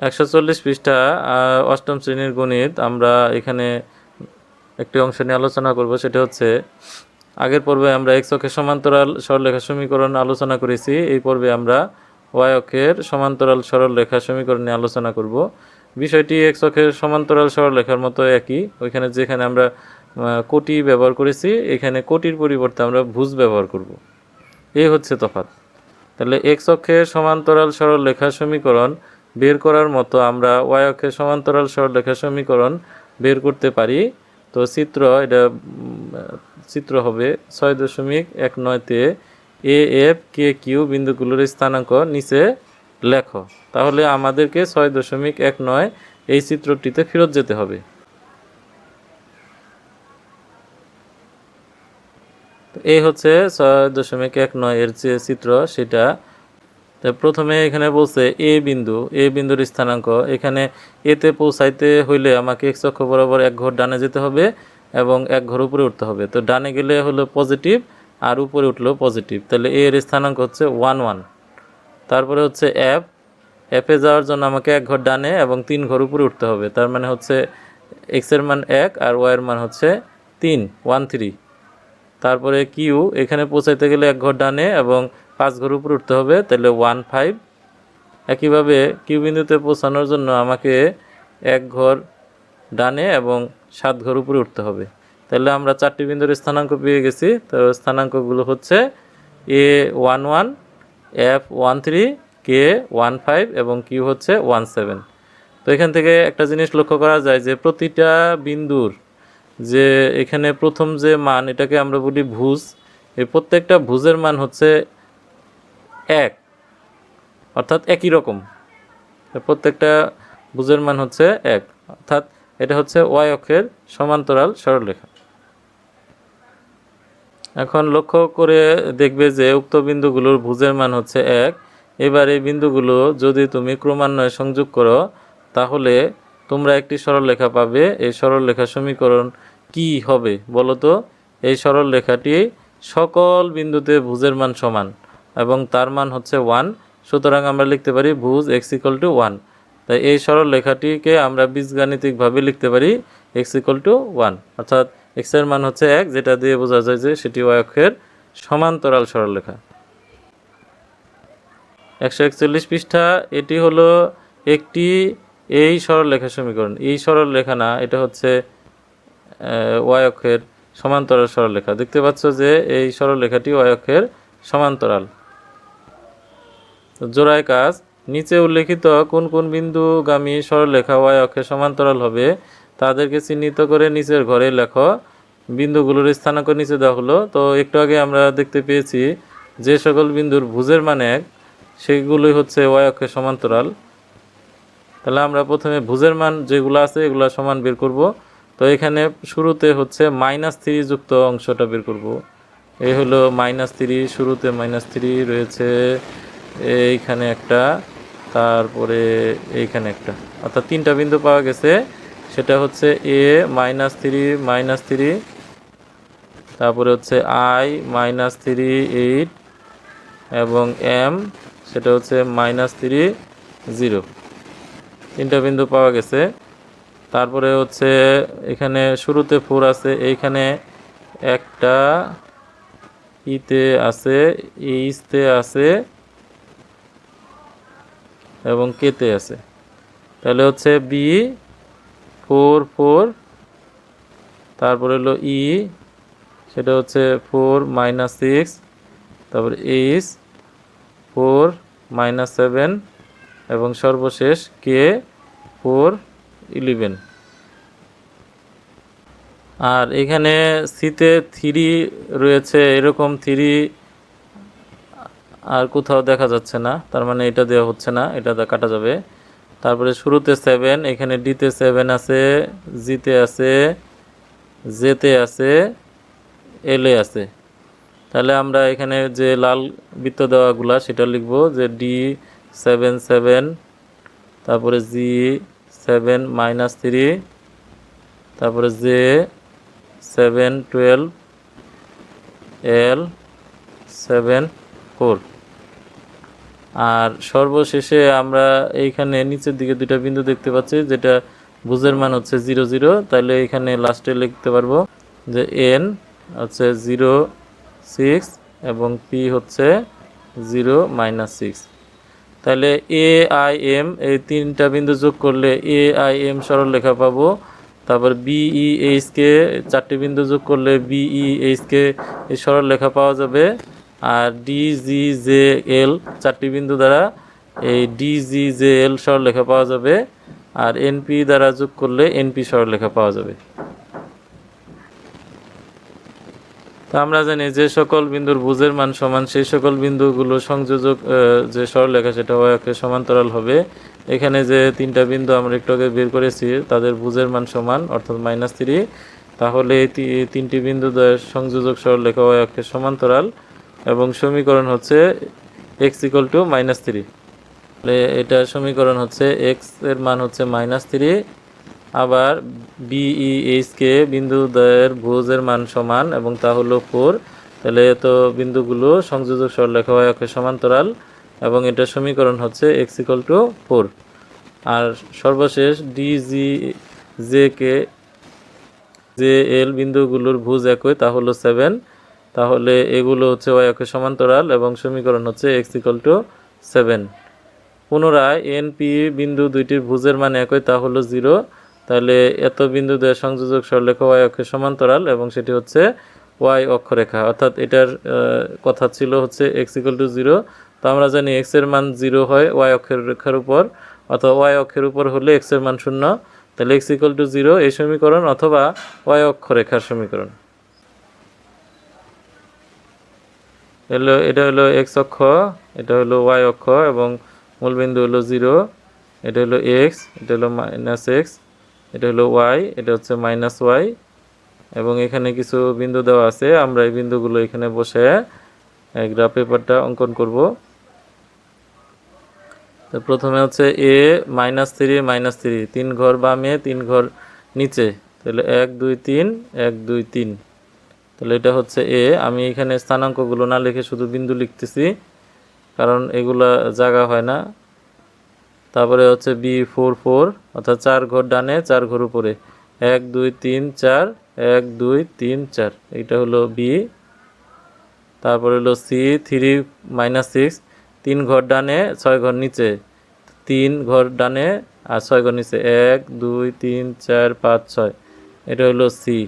একশো চল্লিশ পৃষ্ঠা অষ্টম শ্রেণির গণিত আমরা এখানে একটি অংশ নিয়ে আলোচনা করব, সেটা হচ্ছে আগের পর্বে আমরা এক্স অক্ষের সমান্তরাল সরলরেখা সমীকরণ আলোচনা করেছি, এই পর্বে আমরা ওয়াই অক্ষের সমান্তরাল সরলরেখা সমীকরণ নিয়ে আলোচনা করব। বিষয়টি এক্স অক্ষের সমান্তরাল সরলরেখার মতো একই, ওইখানে যেখানে আমরা কোটি ব্যবহার করেছি, এখানে কোটির পরিবর্তে আমরা ভুজ ব্যবহার করব। এই হচ্ছে তফাৎ। তাহলে এক্স অক্ষের সমান্তরাল সরলরেখা সমীকরণ বের করার মতো আমরা ওয়াই সমান্তরাল সরলরেখা সমীকরণ বের করতে পারি। তো চিত্র এটা চিত্র হবে ছয় দশমিক এক নয়তে এ এফ কে কিউ বিন্দুগুলোর স্থানাঙ্ক নিচে লেখো। তাহলে আমাদেরকে ছয় দশমিক এক নয় এই চিত্রটিতে ফেরত যেতে হবে। এই হচ্ছে ছয় দশমিক এক নয় এর যে চিত্র, সেটা তো প্রথমে এখানে বলছে এ বিন্দু, এ বিন্দুর স্থানাঙ্ক। এখানে এতে পৌঁছাইতে হইলে আমাকে এক চক্ষ বরাবর এক ঘর ডানে যেতে হবে এবং এক ঘর উপরে উঠতে হবে। তো ডানে গেলে হলো পজিটিভ আর উপরে উঠল পজিটিভ তাহলে এ এর স্থানাঙ্ক হচ্ছে ওয়ান ওয়ান তারপরে হচ্ছে অ্যাপ অ্যাপে যাওয়ার জন্য আমাকে এক ঘর ডানে এবং তিন ঘর উপরে উঠতে হবে। তার মানে হচ্ছে এক্সের মান এক আর ওয়াইয়ের মান হচ্ছে তিন ওয়ান থ্রি তারপরে কিউ এখানে পৌঁছাইতে গেলে এক ঘর ডানে এবং পাঁচ ঘর উপরে উঠতে হবে, তাহলে ওয়ান ফাইভ একইভাবে কিউ বিন্দুতে পৌঁছানোর জন্য আমাকে এক ঘর ডানে এবং সাত ঘর উপরে উঠতে হবে। তাহলে আমরা চারটি বিন্দুর স্থানাঙ্ক পেয়ে গেছি। তো স্থানাঙ্কগুলো হচ্ছে A one one F one three K one five এবং কিউ হচ্ছে ওয়ান সেভেন তো এখান থেকে একটা জিনিস লক্ষ্য করা যায় যে প্রতিটা বিন্দুর যে এখানে প্রথম যে মান, এটাকে আমরা বলি ভুজ। এই প্রত্যেকটা ভুজের মান হচ্ছে এক। অর্থাৎ একই রকম। প্রত্যেকটা ভুজের মান হচ্ছে এক। অর্থাৎ এটা হচ্ছে ওয়াই অক্ষের সমান্তরাল সরলরেখা। এখন লক্ষ্য করে দেখবে যে উক্ত বিন্দুগুলোর ভুজের মান হচ্ছে এক। এবার এই বিন্দুগুলো যদি তুমি ক্রমান্বয়ে সংযোগ করো, তাহলে তোমরা একটি সরলরেখা পাবে। এই সরলরেখা সমীকরণ কি হবে বলো তো? এই সরলরেখাটি সকল বিন্দুতে ভুজের মান সমান। এবং তার মান হচ্ছে ওয়ান সুতরাং আমরা লিখতে পারি ভুজ এক্স ইকল টু ওয়ান তাই এই সরল লেখাটিকে আমরা বীজগাণিতিকভাবে লিখতে পারি এক্স ইকল টু ওয়ান অর্থাৎ এক্সের মান হচ্ছে এক, যেটা দিয়ে বোঝা যায় যে সেটি ওয়াই অক্ষের সমান্তরাল সরল লেখা। একশো একচল্লিশ পৃষ্ঠা, এটি হলো একটি এই সরলরেখা সমীকরণ। এই সরল লেখা না, এটা হচ্ছে ওয়াই অক্ষের সমান্তরাল সরলরেখা দেখতে পাচ্ছ যে এই সরলরেখাটি ওয়াই অক্ষের সমান্তরাল। জোড়ায় কাজ। নিচে উল্লেখিত কোন কোন বিন্দুগামী সরলরেখা ওয়াই অক্ষের সমান্তরাল হবে, তাদেরকে চিহ্নিত করে নিচের ঘরে লেখো। বিন্দুগুলোর স্থানাঙ্ক নিচে দেওয়া হলো। তো একটু আগে আমরা দেখতে পেয়েছি যে সকল বিন্দুর ভুজের মান এক, সেগুলোই হচ্ছে ওয়াই অক্ষের সমান্তরাল। তাহলে আমরা প্রথমে ভুজের মান যেগুলো আছে এগুলো সমান বের করব। তো এখানে শুরুতে হচ্ছে মাইনাস থ্রি যুক্ত অংশটা বের করব। এই হলো মাইনাস থ্রি, শুরুতে মাইনাস থ্রি রয়েছে এইখানে একটা, তারপরে এইখানে একটা। অর্থাৎ তিনটা বিন্দু পাওয়া গেছে। সেটা হচ্ছে A minus three minus three তারপরে হচ্ছে আই মাইনাস থ্রি এইট এবং এম সেটা হচ্ছে মাইনাস থ্রি জিরো তিনটা বিন্দু পাওয়া গেছে। তারপরে হচ্ছে এখানে শুরুতে ফোর আছে। এইখানে একটা ইতে আছে এইচতে আছে এবং কেতে আছে? তাহলে হচ্ছে বি ফোর ফোর তারপরে হলো ই সেটা হচ্ছে ফোর মাইনাস সিক্স তারপরে এইচ ফোর মাইনাস সেভেন এবং সর্বশেষ কে ফোর ইলেভেন আর এখানে সিতে থ্রি রয়েছে, এরকম থ্রি আর কোথাও দেখা যাচ্ছে না। তার মানে এটা দেওয়া হচ্ছে না, এটা কাটা যাবে। তারপরে শুরুতে সেভেন এখানে ডিতে সেভেন আছে জিতে আছে জেতে আছে এলে আছে। তাহলে আমরা এখানে যে লাল বৃত্ত দেওয়াগুলা, সেটা লিখব যে ডি সেভেন সেভেন তারপরে জি সেভেন মাইনাস থ্রি তারপরে J seven twelve L seven four আর সর্বশেষে আমরা এইখানে নিচের দিকে দুইটা বিন্দু দেখতে পাচ্ছি, যেটা বুঝের মান হচ্ছে জিরো জিরো। তাহলে এখানে লাস্টে লিখতে পারব যে এন হচ্ছে জিরো সিক্স এবং পি হচ্ছে জিরো মাইনাস সিক্স তাহলে এ আই এম এই তিনটা বিন্দু যোগ করলে এ আই এম সরল লেখা পাবো। তারপর বিই এইচ কে চারটি বিন্দু যোগ করলে বিই এইচ কে এই সরল লেখা পাওয়া যাবে। আর ডি জি জে এল চারটি বিন্দু দ্বারা এই ডি জি জে এল সরল লেখা পাওয়া যাবে আর এনপি দ্বারা যোগ করলে এনপি সরল লেখা পাওয়া যাবে। তো আমরা জানি যে সকল বিন্দুর বুঝের মান সমান, সেই সকল বিন্দুগুলো সংযোজক যে সরলরেখা সেটা ওয়াকে সমান্তরাল হবে। এখানে যে তিনটা বিন্দু আমরা একটু আগে বের করেছি, তাদের বুঝের মান সমান, অর্থাৎ মাইনাস থ্রি। তাহলে এই তিনটি বিন্দু সংযোজক সরলরেখা ওয়াকে সমান্তরাল এবং সমীকরণ হচ্ছে X equal to minus three এটা সমীকরণ হচ্ছে এক্সের মান হচ্ছে মাইনাস থ্রি আবার বিইএইচ কে বিন্দু দ্বয়ের ভুজের মান সমান এবং তা হলো ফোর তাহলে তো বিন্দুগুলো সংযোজক সরলরেখা হয় অক্ষের সমান্তরাল এবং এটা সমীকরণ হচ্ছে এক্স ইকুয়াল টু ফোর আর সর্বশেষ D G J K J L বিন্দুগুলোর ভুজ একই, তা হলো সেভেন তাহলে এগুলো হচ্ছে ওয়াই অক্ষের সমান্তরাল এবং সমীকরণ হচ্ছে এক্স ইকুয়াল টু সেভেন পুনরায় এন পি বিন্দু দুইটির ভুজের মান একই, তা হলো জিরো তাহলে এত বিন্দু দেওয়া সংযোজক সরলেখা ওয়াই অক্ষের সমান্তরাল এবং সেটি হচ্ছে ওয়াই অক্ষরেখা। অর্থাৎ এটার কথা ছিল হচ্ছে এক্স ইকুয়াল টু জিরো তো আমরা জানি এক্সের মান জিরো হয় ওয়াই অক্ষের রেখার উপর, অথবা ওয়াই অক্ষের উপর হলে এক্সের মান শূন্য। তাহলে এক্স ইকুয়াল টু জিরো এই সমীকরণ অথবা ওয়াই অক্ষরেখার সমীকরণ। হলো, এটা হলো এক্স অক্ষ, এটা হলো ওয়াই অক্ষ এবং মূলবিন্দু হলো জিরো এটা হলো এক্স এটা হলো মাইনাস এক্স এটা হলো ওয়াই এটা হচ্ছে মাইনাস ওয়াই এবং এখানে কিছু বিন্দু দেওয়া আছে, আমরা এই বিন্দুগুলো এখানে বসে গ্রাফ পেপারটা অঙ্কন করব। তো প্রথমে হচ্ছে A minus three minus three তিন ঘর বামে, তিন ঘর নিচে। তাহলে এক, দুই, তিন, এক, দুই, তিন। তাহলে এটা হচ্ছে এ। আমি এখানে স্থানাঙ্কগুলো না লিখে শুধু বিন্দু লিখতেছি, কারণ এগুলা জায়গা হয় না। তারপরে হচ্ছে বি ফোর ফোর, অর্থাৎ চার ঘর ডানে, চার ঘর উপরে। এক, দুই, তিন, চার, এক, দুই, তিন, চার। এইটা হলো বি। তারপরে হলো সি, থ্রি মাইনাস সিক্স। তিন ঘর ডানে, ছয় ঘর নিচে। তিন ঘর ডানে আর ছয় ঘর নিচে। এক, দুই, তিন, চার, পাঁচ, ছয়। এটা হলো সি।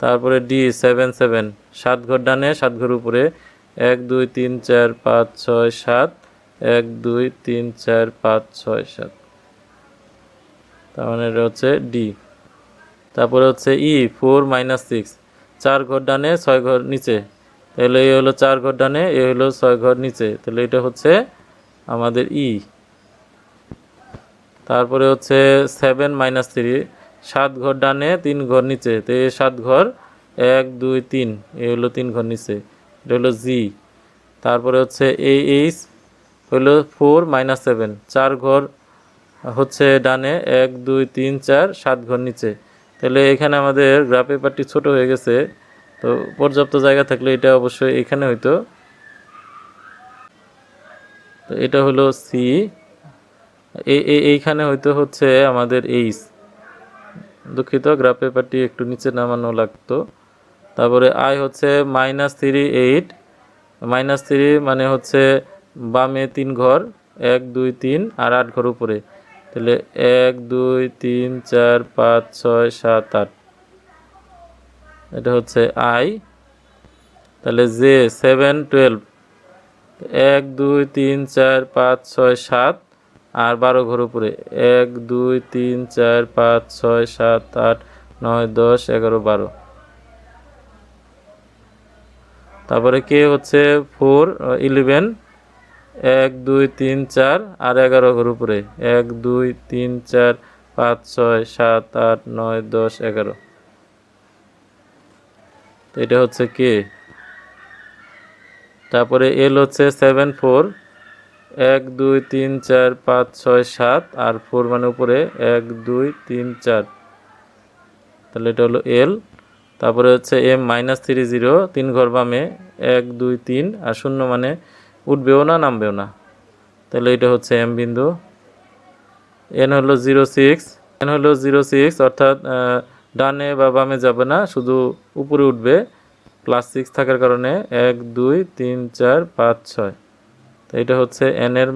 তারপরে ডি সেভেন সেভেন সাত ঘর ডানে, সাত ঘর উপরে। এক, দুই, তিন, চার, পাঁচ, ছয়, সাত। এক, দুই, তিন, চার, পাঁচ, ছয়, সাত। তার মানে এটা হচ্ছে ডি তারপরে হচ্ছে ই ফোর মাইনাস সিক্স চার ঘর ডানে, ছয় ঘর নিচে। তাহলে এ হলো চার ঘর ডানে, এ হলো ছয় ঘর নিচে। তাহলে এটা হচ্ছে আমাদের ই তারপরে হচ্ছে সেভেন মাইনাস থ্রি সাত ঘর ডানে, তিন ঘর নিচে। তো এই সাত ঘর, এক, দুই, তিন, এ হলো তিন ঘর নিচে। এটা হলো জি। তারপরে হচ্ছে এ এইচ হলো ফোর মাইনাস সেভেন। চার ঘর হচ্ছে ডানে, এক, দুই, তিন, চার, সাত ঘর নিচে। তাহলে এখানে আমাদের গ্রাফ পেপারটি ছোট হয়ে গেছে। তো পর্যাপ্ত জায়গা থাকলে এটা অবশ্যই এখানে হইতো। তো এটা হলো সি। এইখানে হয়তো হচ্ছে আমাদের এইচ। দুঃখিত, গ্রাফ পেপারটি একটু নিচে নামানো লাগতো। তারপরে আই হচ্ছে minus three eight minus three মানে হচ্ছে বামে তিন ঘর, এক, দুই, তিন আর আট ঘর উপরে। তাহলে এক, দুই, তিন, চার, পাঁচ, ছয়, সাত, আট। এটা হচ্ছে আই। তাহলে জে সেভেন টুয়েলভ এক, দুই, তিন, চার, পাঁচ, ছয়, সাত। আর বারো ঘর উপরে। এক, দুই, তিন, চার, পাঁচ, ছয়, সাত, আট, নয়, দশ, এগারো, বারো। তারপরে কে হচ্ছে ফোর, ইলেভেন? এক, দুই, তিন, চার আর এগারো ঘর উপরে। এক, দুই, তিন, চার, পাঁচ, ছয়, সাত, আট, নয়, দশ, এগারো। এটা হচ্ছে কে? তারপরে এল হচ্ছে সেভেন, ফোর। এক, দুই, তিন, চার, পাঁচ, ছয়, সাত আর ফোর মানে উপরে এক, দুই, তিন, চার। তাহলে এটা হলো এল তারপরে হচ্ছে এম মাইনাস থ্রি জিরো তিন ঘর বামে এক, দুই, তিন আর শূন্য মানে উঠবেও না, নামবেও না। তাহলে এটা হচ্ছে এম বিন্দু। এন হলো জিরো সিক্স এন হলো জিরো সিক্স অর্থাৎ ডানে বা বামে যাবে না, শুধু উপরে উঠবে। প্লাস সিক্স থাকার কারণে এক, দুই, তিন, চার, পাঁচ, ছয়। তো এটা হচ্ছে এন এর,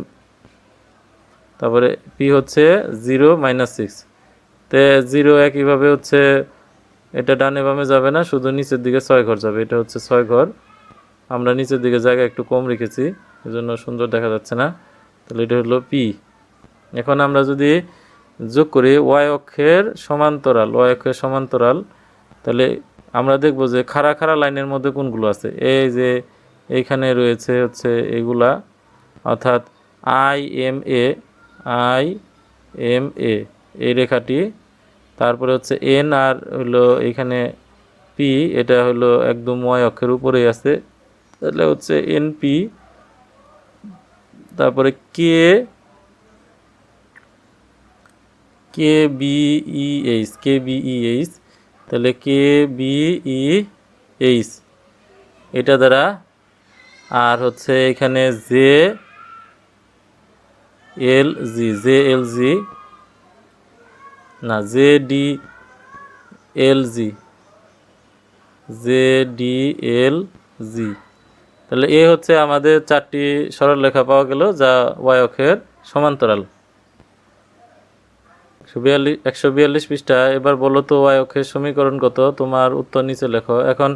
তারপরে পি হচ্ছে জিরো মাইনাস সিক্স তে জিরো একইভাবে হচ্ছে এটা ডানে বামে যাবে না, শুধু নিচের দিকে ছয় ঘর যাবে। এটা হচ্ছে ছয় ঘর। আমরা নিচের দিকে জায়গা একটু কম রেখেছি, এজন্য সুন্দর দেখা যাচ্ছে না। তাহলে এটা হলো পি এখন আমরা যদি যোগ করি ওয়াই অক্ষের সমান্তরাল ওয়াই অক্ষের সমান্তরাল, তাহলে আমরা দেখব যে খাড়া খাড়া লাইনের মধ্যে কোনগুলো আছে? এই যে এইখানে রয়েছে হচ্ছে এগুলা। অর্থাৎ I M A I M A এই রেখাটি। তারপরে হচ্ছে এন আর হলো এখানে পি এটা হলো একদম ওয়াই অক্ষের উপরেই আছে। তাহলে হচ্ছে এন পি তারপরে K K B E H K B E H তাহলে কে বি ই এইচ এটা দ্বারা, আর হচ্ছে এখানে J L G, J L G, না, J D L G, J D L G. তাহলে এ হচ্ছে আমাদের চারটি সরলরেখা পাওয়া গেল, যা ওয়াই অক্ষের সমান্তরাল। একশো বিয়াল্লিশ পৃষ্ঠা, এবার বলো তো ওয়াই অক্ষের সমীকরণ কত? তোমার উত্তর নিচে লেখো। এখন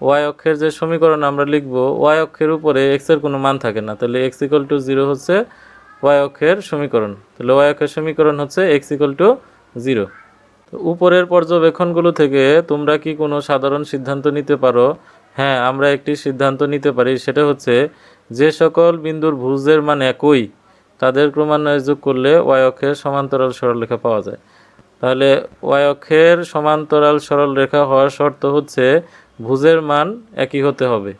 ওয়াই অক্ষের যে সমীকরণ আমরা লিখব ওয়াই অক্ষের উপরে এক্সের কোনো মান থাকে না। তাহলে এক্স ইকুয়াল টু জিরো হচ্ছে ওয়াই অক্ষের সমীকরণ। তাহলে ওয়াই অক্ষের সমীকরণ হচ্ছে এক্স ইকুয়াল টু জিরো তো উপরের পর্যবেক্ষণগুলো থেকে তোমরা কি কোনো সাধারণ সিদ্ধান্ত নিতে পারো? হ্যাঁ আমরা একটি সিদ্ধান্ত নিতে পারি, সেটা হচ্ছে যে সকল বিন্দুর ভুজের মান একই, তাদের ক্রমান্বয়ে যোগ করলে ওয়াই অক্ষের সমান্তরাল সরলরেখা পাওয়া যায়। তাহলে ওয়াই অক্ষের সমান্তরাল সরলরেখা হওয়ার শর্ত হচ্ছে ভুজের মান একই হতে হবে।